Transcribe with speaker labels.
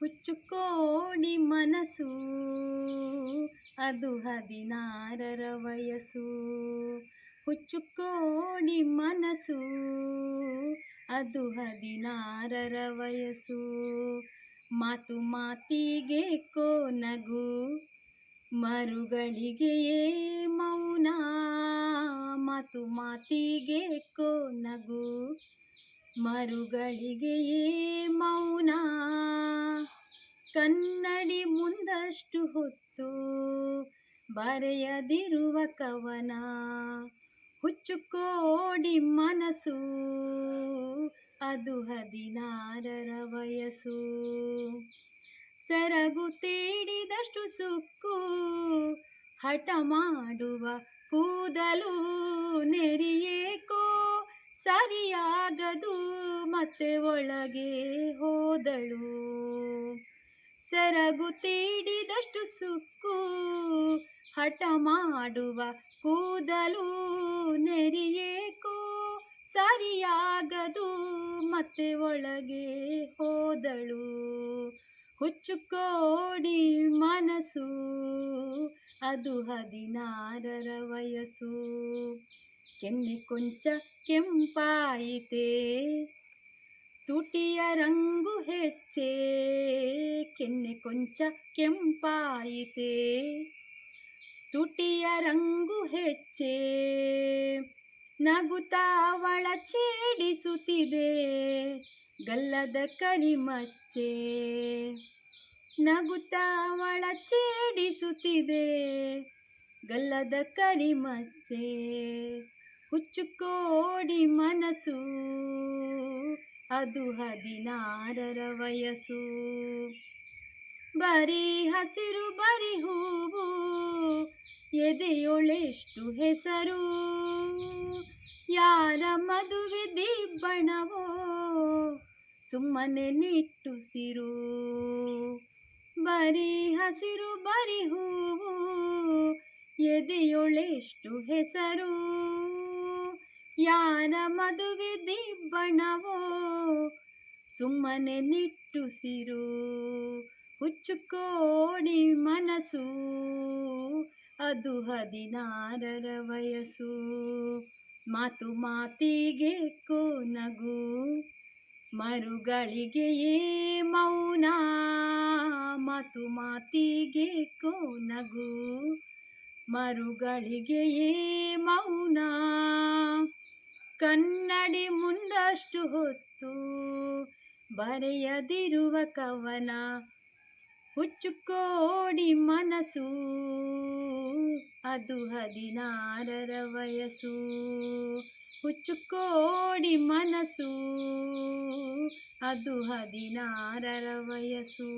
Speaker 1: ಹುಚ್ಚುಕೋಡಿ ಮನಸ್ಸು, ಅದು ಹದಿನಾರರ ವಯಸ್ಸು. ಹುಚ್ಚುಕೋಡಿ ಮನಸ್ಸು, ಅದು ಹದಿನಾರರ ವಯಸ್ಸು. ಮಾತು ಮಾತಿಗೆ ಕೋ ನಗು ಮರುಗಳಿಗೆಯೇ ಮೌನ. ಮಾತು ಮಾತಿಗೆ ಕೋ ನಗು ಮರುಗಳಿಗೆಯೇ ಮೌನ. ಕನ್ನಡಿ ಮುಂದಷ್ಟು ಹೊತ್ತು ಬರೆಯದಿರುವ ಕವನ. ಹುಚ್ಚುಕೋಡಿ ಮನಸ್ಸು, ಅದು ಹದಿನಾರರ ವಯಸ್ಸು. ಸರಗು ತೇಡಿದಷ್ಟು ಸುಕ್ಕು, ಹಠ ಮಾಡುವ ಕೂದಲು ನೆರಿಯೇಕೋ. ಸರಿಯಾಗದು ಮತ್ತೆ ಒಳಗೆ ಹೋದಳು ಸೆರಗು ತೀಡಿದಷ್ಟು ಸುಕ್ಕು ಹಠ ಮಾಡುವ ಕೂದಲು ನೆರಿಯೇಕೋ? ಸರಿಯಾಗದು, ಮತ್ತೆ ಒಳಗೆ ಹೋದಳು. ಹುಚ್ಚುಕೋಡಿ ಮನಸ್ಸು, ಅದು ಹದಿನಾರರ ವಯಸ್ಸು. ಕೆನ್ನೆ ಕೊಂಚ ಕೆಂಪಾಯಿತೆ? ತುಟಿಯ ರಂಗು ಹೆಚ್ಚೆ, ಕೆನ್ನೆ ಕೊಂಚ ಕೆಂಪಾಯಿತೆ. ತುಟಿಯ ರಂಗು ಹೆಚ್ಚೆ ನಗುತಾವಳ ಚೇಡಿಸುತ್ತಿದೆ ಗಲ್ಲದ ಕರಿಮಚ್ಚೆ. ವಳ ಚೇಡಿಸುತ್ತಿದೆ ಗಲ್ಲದ ಕರಿಮಚ್ಚೆ. ಹುಚ್ಚುಕೋಡಿ ಮನಸ್ಸು ಅದು ಹದಿನಾರರ ವಯಸ್ಸು. ಬರೀ ಹಸಿರು ಬರಿ ಹೂವು, ಎದೆಯೊಳೆಷ್ಟು ಹೆಸರು. ಯಾರ ಮದುವೆ ದಿಬ್ಬಣವೋ, ಸುಮ್ಮನೆ ನಿಟ್ಟುಸಿರು. ಬರೀ ಹಸಿರು ಬರಿ ಹೂವು, ಎದೆಯೊಳೆಷ್ಟು ಹೆಸರು. ಯಾರ ಮದುವೆ ದಿಬ್ಬಣವೋ, ಸುಮ್ಮನೆ ನಿಟ್ಟುಸಿರು, ಹುಚ್ಚುಕೋಡಿ ಮನಸ್ಸು, ಅದು ಹದಿನಾರರ ವಯಸ್ಸು. ಮಾತು ಮಾತಿಗೆ ಕೋ ನಗು ಮರುಗಳಿಗೆಯೇ ಮೌನ? ಮಾತು ಮಾತಿಗೆ ಕೋ ನಗು ಮರುಗಳಿಗೆಯೇ ಮೌನ ಕನ್ನಡಿ ಮುಂದಷ್ಟು ಹೊತ್ತು ಬರೆಯದಿರುವ ಕವನ ಹುಚ್ಚುಕೋಡಿ ಮನಸ್ಸು. ಅದು ಹದಿನಾರರ ವಯಸ್ಸು. ಹುಚ್ಚುಕೋಡಿ ಮನಸ್ಸು. ಅದು ಹದಿನಾರರ ವಯಸ್ಸು.